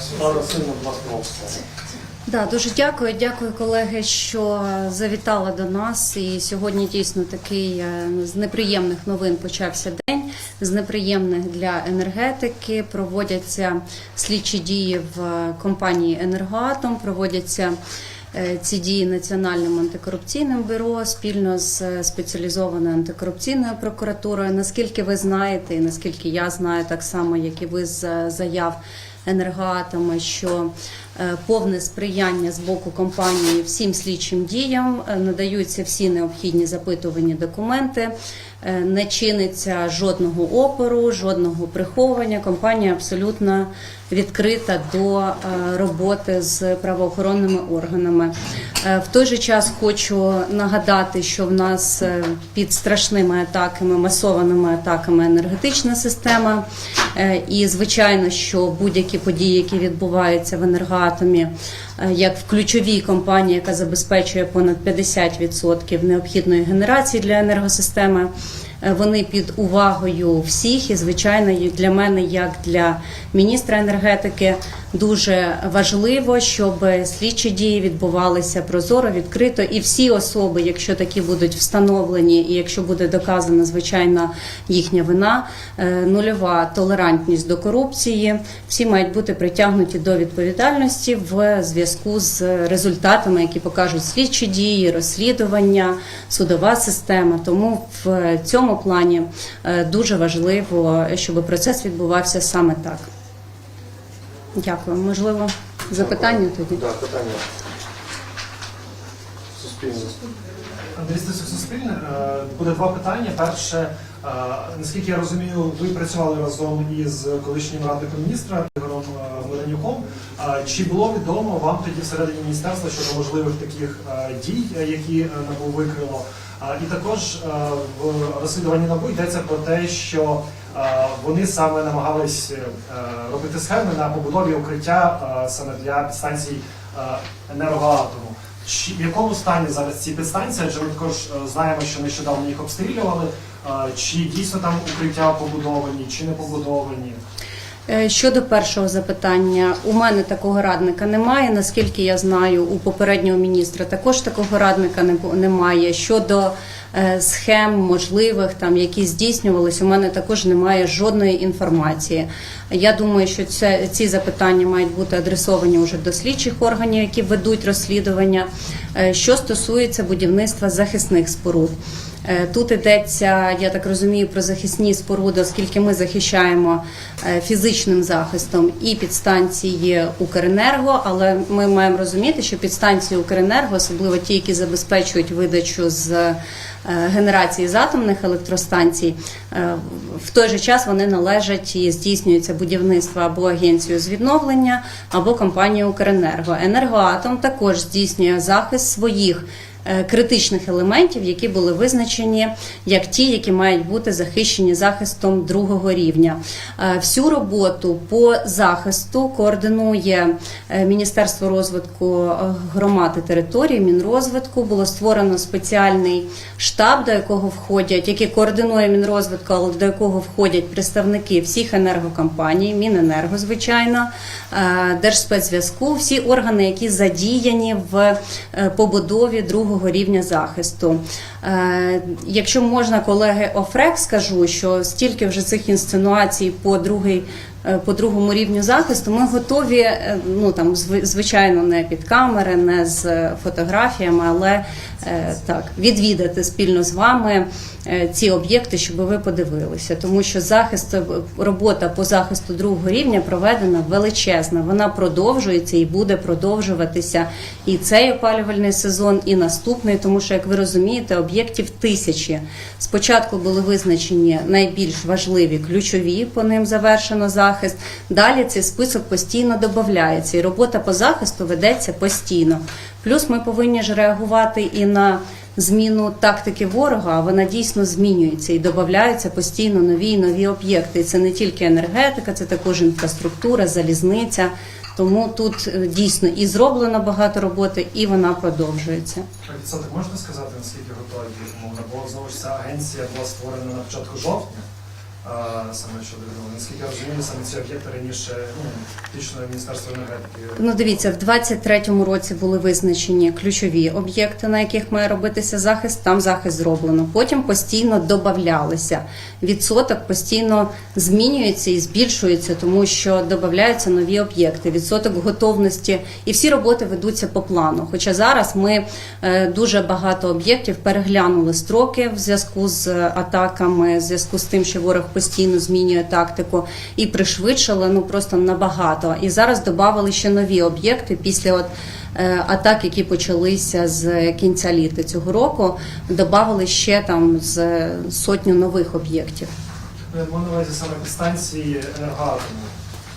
Світлана вам слово. Да, дуже дякую. Дякую, колеги, що завітали до нас. І сьогодні дійсно такий е, з неприємних новин почався день. З неприємних для енергетики проводяться слідчі дії в компанії Енергоатом. Проводяться е, ці дії Національним антикорупційним бюро спільно з е, спеціалізованою антикорупційною прокуратурою. Наскільки ви знаєте, і наскільки я знаю, так само як і ви з заяв енергоатома, що повне сприяння з боку компанії всім слідчим діям е, надаються всі необхідні запитувані документи. е, Не чиниться жодного опору, жодного приховування. Компанія абсолютно відкрита до е, роботи з правоохоронними органами. Е, В той же час хочу нагадати, що в нас е, під страшними атаками, масованими атаками енергетична система. Е, І звичайно, що будь-які події, які відбуваються в енергоатомі, е, як в ключовій компанії, яка забезпечує понад 50% необхідної генерації для енергосистеми. Е, Вони під увагою всіх, і звичайно, для мене, як для міністра енергетики, дуже важливо, щоб слідчі дії відбувалися прозоро, відкрито, і всі особи, якщо такі будуть встановлені, і якщо буде доказана звичайно їхня вина, е, нульова толерантність до корупції, всі мають бути притягнуті до відповідальності в зв'язку з результатами, які покажуть слідчі дії, розслідування, судова система. Тому в цьому плані е, дуже важливо, щоб процес відбувався саме так. Дякую. Можливо, запитання тоді. Так, питання. Суспільне. Андрій Стасюк, Суспільне. Е, Буде два питання. Перше, е, наскільки я розумію, ви працювали разом із колишнім радником міністра Ігорем Е, Чи було відомо вам тоді всередині міністерства щодо можливих таких дій, які НАБУ викрило? І також в розслідуванні НАБУ йдеться про те, що вони саме намагались е, робити схеми на побудові укриття саме для підстанцій енергоатому. Чи в якому стані зараз ці підстанції? Адже ми також е, знаємо, що нещодавно їх обстрілювали. Чи дійсно там укриття побудовані, чи не побудовані? Е, Щодо першого запитання, у мене такого радника немає. Наскільки я знаю, у попереднього міністра також такого радника немає. Щодо е, схем можливих, там які здійснювались, у мене також немає жодної інформації. Я думаю, що це ці запитання мають бути адресовані вже до слідчих органів, які ведуть розслідування. Е, Що стосується будівництва захисних споруд. Е, Тут йдеться, я так розумію, про захисні споруди, оскільки ми захищаємо е, фізичним захистом і підстанції Укренерго, але ми маємо розуміти, що підстанції Укренерго, особливо ті, які забезпечують видачу з е, генерації з атомних електростанцій, в той же час вони належать і здійснюється будівництво або агенцію з відновлення, або компанію Укренерго. Енергоатом також здійснює захист своїх критичних елементів, які були визначені як ті, які мають бути захищені захистом другого рівня. Е, Всю роботу по захисту координує е, Міністерство розвитку е, громад і територій, Мінрозвитку. Було створено спеціальний штаб, до якого входять, який координує Мінрозвитку, але до якого входять представники всіх енергокомпаній, Міненерго, звичайно, е, Держспецзв'язку, всі органи, які задіяні в е, побудові другого рівня захисту. Е, Якщо можна, колеги, офрек скажу, що стільки вже цих інсценуацій по другий. Е, По другому рівню захисту ми готові, е, ну там зви- звичайно, не під камери, не з фотографіями, але е, так відвідати спільно з вами ці об'єкти, щоб ви подивилися, тому що захист робота по захисту другого рівня проведена величезна. Вона продовжується і буде продовжуватися і цей опалювальний сезон, і наступний, тому що, як ви розумієте, об'єктів тисячі. Спочатку були визначені найбільш важливі ключові, по ним завершено захист. Далі цей список постійно додається, і робота по захисту ведеться постійно. Плюс ми повинні ж реагувати і на зміну тактики ворога, а вона дійсно змінюється і додаються постійно нові і нові об'єкти. Це не тільки енергетика, це також інфраструктура, залізниця. Тому тут е, дійсно і зроблено багато роботи, і вона продовжується. Так можна сказати, наскільки готові умовно? Бо знову ж ця агенція була створена на початку жовтня. Саме щодо відновлення. Наскільки я розумію, саме ці об'єкти раніше ну, Міністерство енергетики. Ну, дивіться, в 23-му році були визначені ключові об'єкти, на яких має робитися захист. Там захист зроблено. Потім постійно додавалися. Відсоток постійно змінюється і збільшується, тому що додаються нові об'єкти. Відсоток готовності, і всі роботи ведуться по плану. Хоча зараз ми е, дуже багато об'єктів переглянули строки в зв'язку з атаками, в зв'язку з тим, що ворог постійно змінює тактику, і пришвидшили ну просто набагато. І зараз додали ще нові об'єкти після от. е, Атак, які почалися з кінця літа цього року, додали ще там з сотню нових об'єктів. Ну, маю на увазі саме підстанції енергоатому,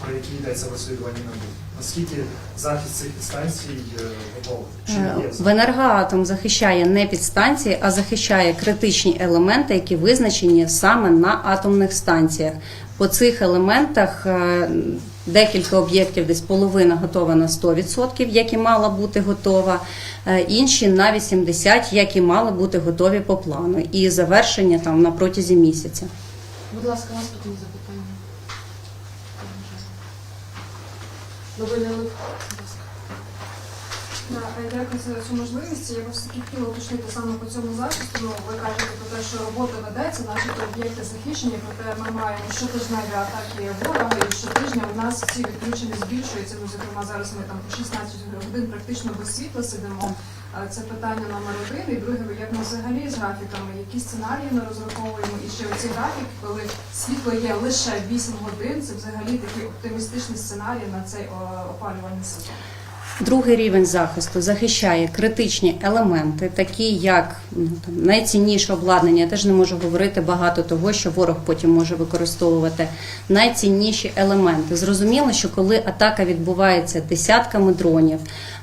про які йдеться в розслідуванні НАБУ. Наскільки захист цих підстанцій е, готовий? Чи Е, є В енергоатом захищає не підстанції, а захищає критичні елементи, які визначені саме на атомних станціях. По цих елементах е, декілька об'єктів, десь половина готова на 100%, як і мала бути готова, е, інші на 80%, як і мали бути готові по плану, і завершення там на протязі місяця. Будь ласка, наступне запитання. Новини Лив. Да, е, Дякую за цю можливість. Я би все-таки хотіла уточнити саме по цьому захисту. Ну, ви кажете про те, що робота ведеться, наші об'єкти захищені, проте ми маємо щотижневі атаки ворога, і щотижня у нас ці відключення збільшуються. Ну, зокрема, зараз ми там по 16 годин практично без світла сидимо. Це питання номер один. І друге, як ми взагалі з графіками, які сценарії ми розраховуємо, і ще оці графіки, коли світло є лише 8 годин, це взагалі такий оптимістичний сценарій на цей опалювальний сезон. Другий рівень захисту захищає критичні елементи, такі як ну, найцінніше обладнання. Я теж не можу говорити багато того, що ворог потім може використовувати. Найцінніші елементи. Зрозуміло, що коли атака відбувається десятками дронів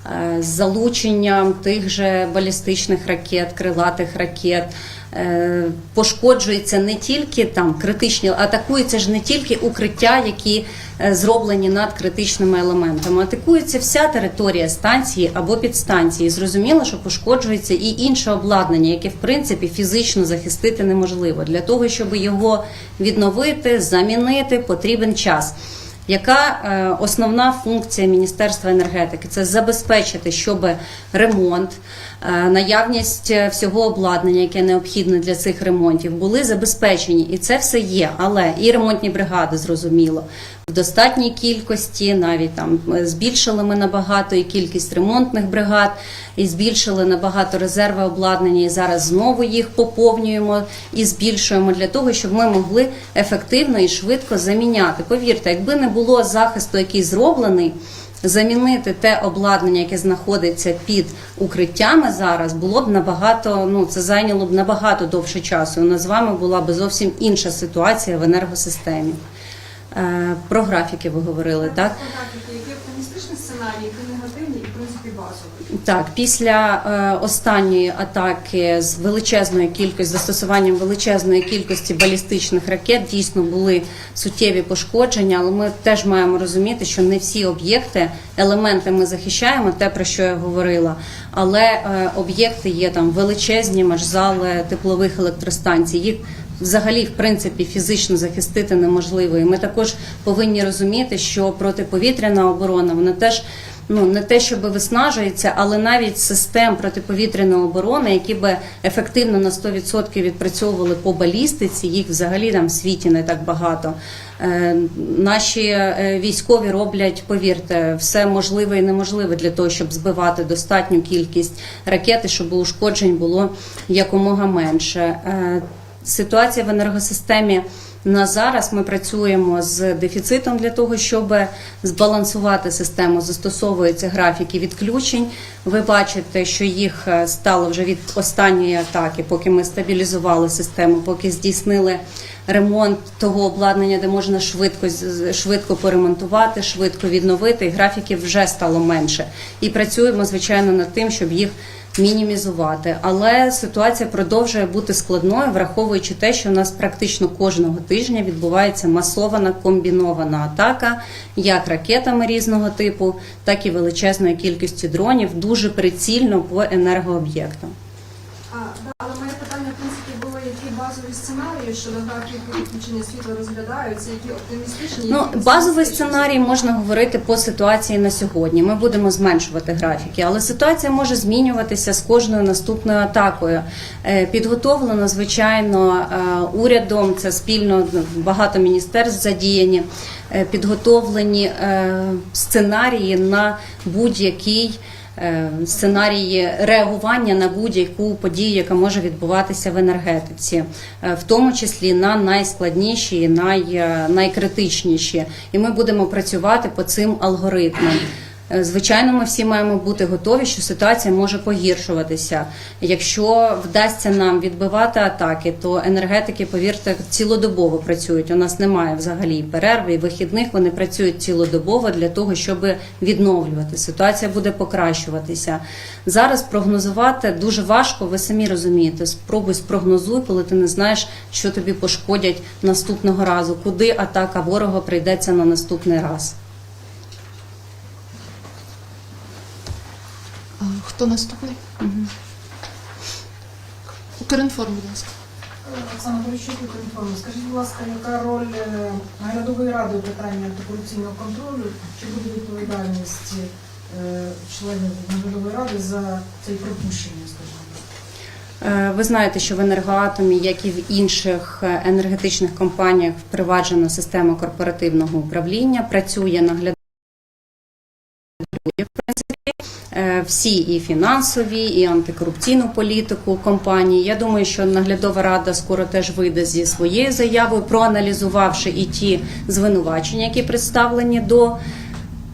е, з залученням тих же балістичних ракет, крилатих ракет. Е, Пошкоджується не тільки там критичні, атакується ж не тільки укриття, які е, зроблені над критичними елементами. Атакується вся територія станції або підстанції. Зрозуміло, що пошкоджується і інше обладнання, яке в принципі фізично захистити неможливо. Для того, щоб його відновити, замінити, потрібен час. Яка е, основна функція Міністерства енергетики? Це забезпечити, щоб ремонт, наявність е, всього обладнання, яке необхідне для цих ремонтів, були забезпечені, і це все є. Але і ремонтні бригади зрозуміло в достатній кількості, навіть там е, збільшили ми набагато і кількість ремонтних бригад, і збільшили набагато резерви обладнання. І зараз знову їх поповнюємо і збільшуємо для того, щоб ми могли ефективно і швидко заміняти. Повірте, якби не було захисту, який зроблений. Замінити те обладнання, яке знаходиться під укриттями зараз, було б набагато. Ну це зайняло б набагато довше часу. У нас з вами була б зовсім інша ситуація в енергосистемі. Е, Про графіки ви говорили, так? Графіки, які оптимістичні сценарії, які негативні і в принципі базові. Так, після е, останньої атаки з величезною кількістю застосуванням величезної кількості балістичних ракет дійсно були суттєві пошкодження, але ми теж маємо розуміти, що не всі об'єкти, елементи ми захищаємо, те про що я говорила. Але е, об'єкти є там величезні маршзали теплових електростанцій. Їх взагалі в принципі фізично захистити неможливо. І ми також повинні розуміти, що протиповітряна оборона вона теж. Ну не те, щоб виснажується, але навіть систем протиповітряної оборони, які би ефективно на 100% відпрацьовували по балістиці, їх взагалі там в світі не так багато. Е, наші е, військові роблять, повірте, все можливе і неможливе для того, щоб збивати достатню кількість ракет, щоб ушкоджень було якомога менше. Е, Ситуація в енергосистемі на зараз ми працюємо з дефіцитом для того, щоб збалансувати систему. Застосовуються графіки відключень. Ви бачите, що їх е, стало вже від останньої атаки, поки ми стабілізували систему, поки здійснили ремонт того обладнання, де можна швидко швидко поремонтувати, швидко відновити. І графіків вже стало менше. І працюємо звичайно над тим, щоб їх мінімізувати. Але ситуація продовжує бути складною, враховуючи те, що у нас практично кожного тижня відбувається масована комбінована атака, як ракетами різного типу, так і величезною кількістю дронів, дуже прицільно по енергооб'єктам. А, да, але моє питання, в принципі, було, які базові сценарії щодо графіку відключення світла розглядаються, які оптимістичні? Ну, базовий сценарій можна говорити по ситуації на сьогодні. Ми будемо зменшувати графіки, але ситуація може змінюватися з кожною наступною атакою. Е, Підготовлено, звичайно, е, урядом. Це спільно багато міністерств задіяні. е, Підготовлені сценарії на будь-який. Е, Сценарії реагування на будь-яку подію, яка може відбуватися в енергетиці, е, в тому числі на найскладніші, най, е, найкритичніші. І ми будемо працювати по цим алгоритмам. Е, Звичайно, ми всі маємо бути готові, що ситуація може погіршуватися. Якщо вдасться нам відбивати атаки, то енергетики, повірте, цілодобово працюють. У нас немає взагалі перерви і вихідних. Вони працюють цілодобово для того, щоб відновлювати. Ситуація буде покращуватися. Зараз прогнозувати дуже важко. Ви самі розумієте. Спробуй спрогнозуй, коли ти не знаєш, що тобі пошкодять наступного разу, куди атака ворога прийдеться на наступний раз. Хто наступний? Укрінформ, будь ласка. Оксана Поліщук, Укрінформ. Скажіть, будь ласка, яка роль е, наглядової ради у питанні антикорупційного контролю? Чи буде відповідальність е, членів наглядової ради за це пропущення, скажімо? Е, Ви знаєте, що в енергоатомі, як і в інших е, енергетичних компаніях, впроваджена система корпоративного управління, працює наглядові Всі і фінансові, і антикорупційну політику компанії. Я думаю, що наглядова рада скоро теж вийде зі своєю заявою, проаналізувавши і ті звинувачення, які представлені до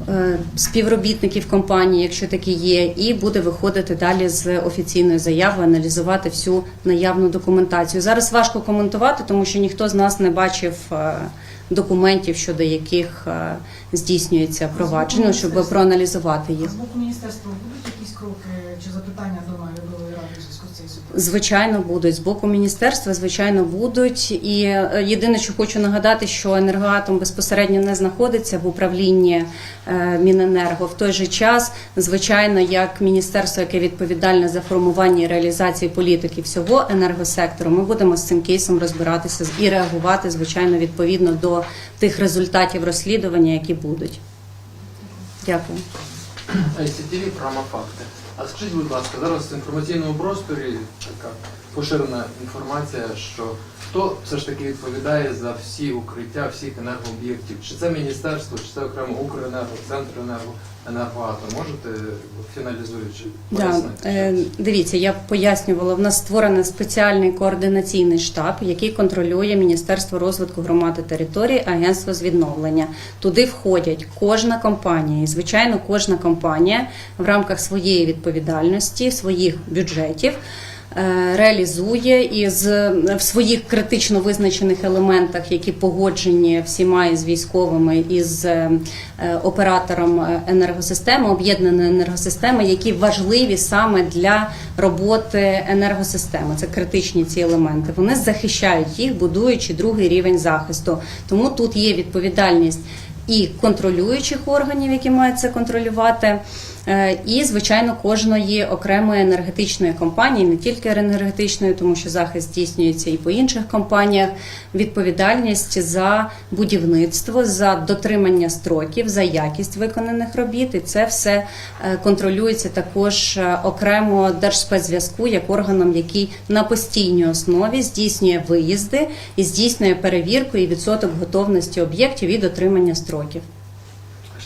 е, співробітників компанії, якщо такі є, і буде виходити далі з офіційною заявою, аналізувати всю наявну документацію. Зараз важко коментувати, тому що ніхто з нас не бачив е, документів, щодо яких е, здійснюється провадження, щоб проаналізувати їх. З боку міністерства будуть якісь кроки чи запитання до наглядової ради в зв'язку з цією ситуацією? Звичайно, будуть з боку міністерства, звичайно, будуть. І е, єдине, що хочу нагадати, що енергоатом безпосередньо не знаходиться в управлінні е, Міненерго. В той же час, звичайно, як міністерство, яке відповідальне за формування і реалізацію політики всього енергосектору, ми будемо з цим кейсом розбиратися і реагувати, звичайно, відповідно до тих результатів розслідування, які будуть. Дякую. ICTV програма факти. А скажіть, будь ласка, зараз в інформаційному просторі така поширена інформація, що хто все ж таки відповідає за всі укриття всіх енергооб'єктів? Чи це міністерство, чи це окремо Укренерго, Центренерго, Енергоатом? Можете фіналізуючи Да, е, дивіться, я пояснювала. В нас створений спеціальний координаційний штаб, який контролює Міністерство розвитку громад і територій, агентство з відновлення. Туди входять кожна компанія, і звичайно, кожна компанія в рамках своєї відповідальності, своїх бюджетів. Е, Реалізує і з в своїх критично визначених елементах, які погоджені всіма із військовими і з е, оператором е, енергосистеми, об'єднаної енергосистеми, які важливі саме для роботи енергосистеми. Це критичні ці елементи. Вони захищають їх, будуючи другий рівень захисту. Тому тут є відповідальність і контролюючих органів, які мають це контролювати. Е, І, звичайно, кожної окремої енергетичної компанії, не тільки енергетичної, тому що захист здійснюється і по інших компаніях. Відповідальність за будівництво, за дотримання строків, за якість виконаних робіт. І це все е, контролюється також е, окремо Держспецзв'язку як органом, який на постійній основі здійснює виїзди і здійснює перевірку і відсоток готовності об'єктів і дотримання строків.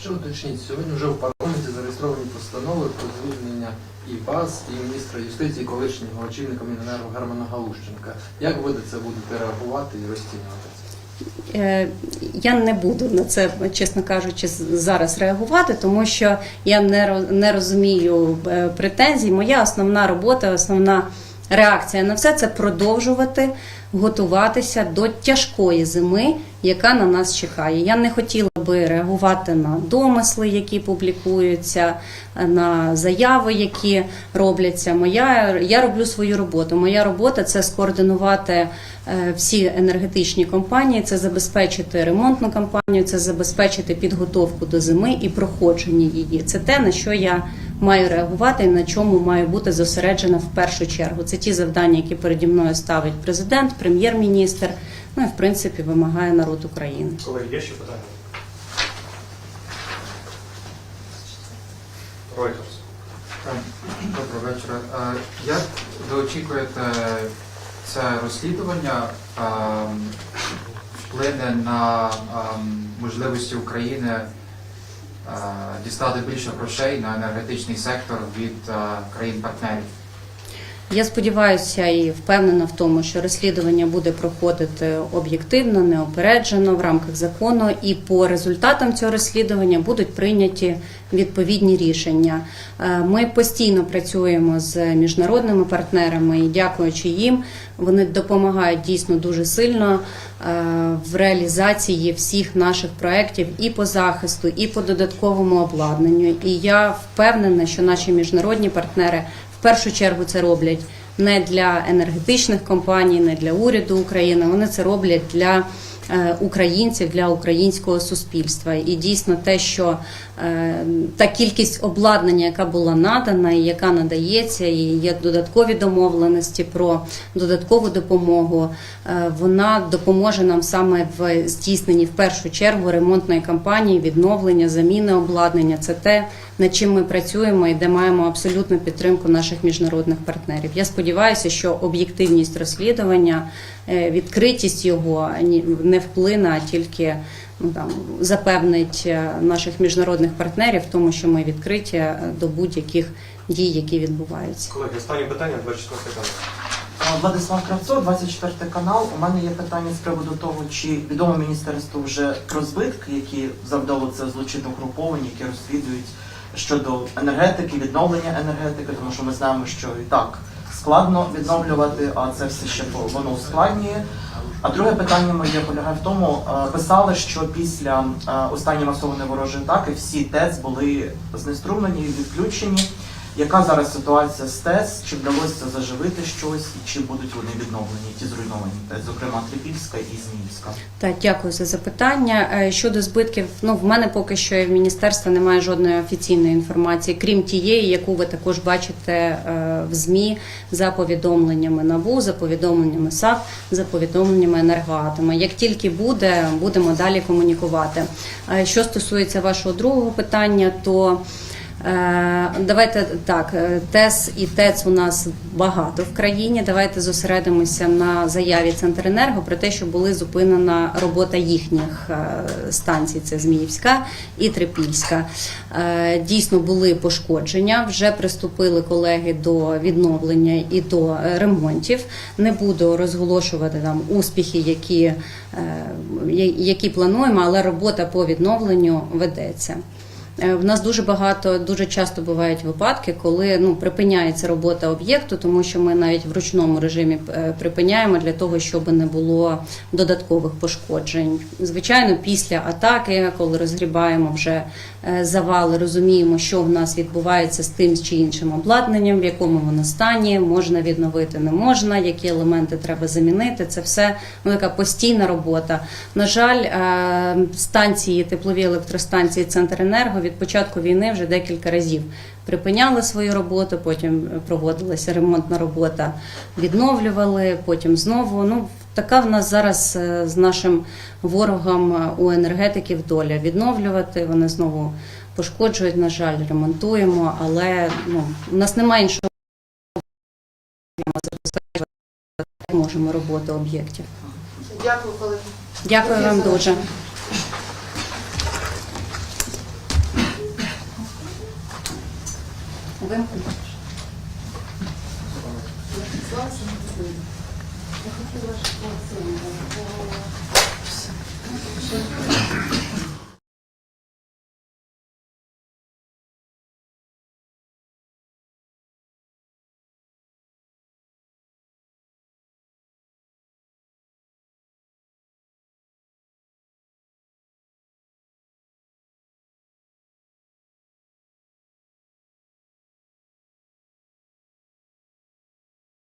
Ще уточніть, сьогодні вже в парламенті зареєстровані постанови про звільнення і БАЗ, і міністра юстиції, колишнього очільника Міненерго Германа Галущенка. Як ви на це будете реагувати і розцінювати? Е, Я не буду на це, чесно кажучи, зараз реагувати, тому що я не не розумію е, претензій. Моя основна робота, основна реакція на все це продовжувати готуватися до тяжкої зими, яка на нас чекає. Я не хотіла би реагувати на домисли, які публікуються, на заяви, які робляться. Моя я роблю свою роботу. Моя робота це скоординувати е, всі енергетичні компанії, це забезпечити ремонтну кампанію, це забезпечити підготовку до зими і проходження її. Це те, на що я маю реагувати і на чому маю бути зосереджена в першу чергу. Це ті завдання, які переді мною ставить президент, прем'єр-міністр. Ну і в принципі вимагає народ України. Колеги, є ще питання? Вечора. Е, Як ви очікуєте, це розслідування ем, вплине на ем, можливості України е, дістати більше грошей на енергетичний сектор від е, країн-партнерів? Я сподіваюся і впевнена в тому, що розслідування буде проходити об'єктивно, неопереджено в рамках закону, і по результатам цього розслідування будуть прийняті відповідні рішення. Е, Ми постійно працюємо з міжнародними партнерами і дякуючи їм, вони допомагають дійсно дуже сильно е, в реалізації всіх наших проєктів і по захисту, і по додатковому обладнанню. І я впевнена, що наші міжнародні партнери першу чергу це роблять не для енергетичних компаній, не для уряду України. Вони це роблять для е, українців, для українського суспільства. І дійсно те, що е, та кількість обладнання, яка була надана і яка надається, і є додаткові домовленості про додаткову допомогу, е, вона допоможе нам саме в здійсненні в першу чергу ремонтної кампанії, відновлення, заміни обладнання. Це те, над чим ми працюємо і де маємо абсолютну підтримку наших міжнародних партнерів. Я сподіваюся, що об'єктивність розслідування, е, відкритість його не вплине, а тільки ну, там, запевнить е, наших міжнародних партнерів в тому, що ми відкриті е, до будь-яких дій, які відбуваються. Колеги, останнє питання, 24 канал. Владислав Кравцов, 24 канал. У мене є питання з приводу того, чи відомо міністерству вже про збитки, які завдало це злочинне угруповання, які розслідують щодо енергетики, відновлення енергетики, тому що ми знаємо, що і так складно відновлювати, а це все ще воно ускладнює. А друге питання моє полягає в тому, е, писали, що після е, останньої масованої ворожої атаки всі ТЕЦ були знеструмлені, відключені. Яка зараз ситуація з ТЕС? Чи вдалося заживити щось, і чи будуть вони відновлені, ті зруйновані ТЕС, зокрема Трипільська і Зміївська? Так, дякую за запитання. Е, Щодо збитків, ну в мене поки що і в міністерстві немає жодної офіційної інформації, крім тієї, яку ви також бачите е, в ЗМІ за повідомленнями НАБУ, за повідомленнями САП, за повідомленнями енергоатома. Як тільки буде, будемо далі комунікувати. Е, Що стосується вашого другого питання, то Давайте так, е, ТЕС і ТЕЦ у нас багато в країні. Давайте зосередимося на заяві Центренерго про те, що були зупинена робота їхніх е, станцій. Це Зміївська і Трипільська. Е, Дійсно були пошкодження. Вже приступили колеги до відновлення і до е, ремонтів. Не буду розголошувати там успіхи, які, е, які плануємо, але робота по відновленню ведеться. Е, В нас дуже багато, дуже часто бувають випадки, коли ну припиняється робота об'єкту, тому що ми навіть в ручному режимі е, припиняємо для того, щоб не було додаткових пошкоджень. Звичайно, після атаки, коли розгрібаємо вже завали, розуміємо, що в нас відбувається з тим чи іншим обладнанням, в якому воно стані, можна відновити, не можна, які елементи треба замінити. Це все ну, постійна робота. На жаль, е, станції, теплові електростанції Центренерго від початку війни вже декілька разів припиняли свою роботу, потім проводилася ремонтна робота, відновлювали, потім знову. Ну, така в нас зараз е, з нашим ворогом е, у енергетиків доля відновлювати. Вони знову пошкоджують, на жаль, ремонтуємо, але ну, у нас немає іншого забезпечувати можемо роботу об'єктів. Дякую, колеги. Дякую вам дуже. Вимкніть. ваших функцій.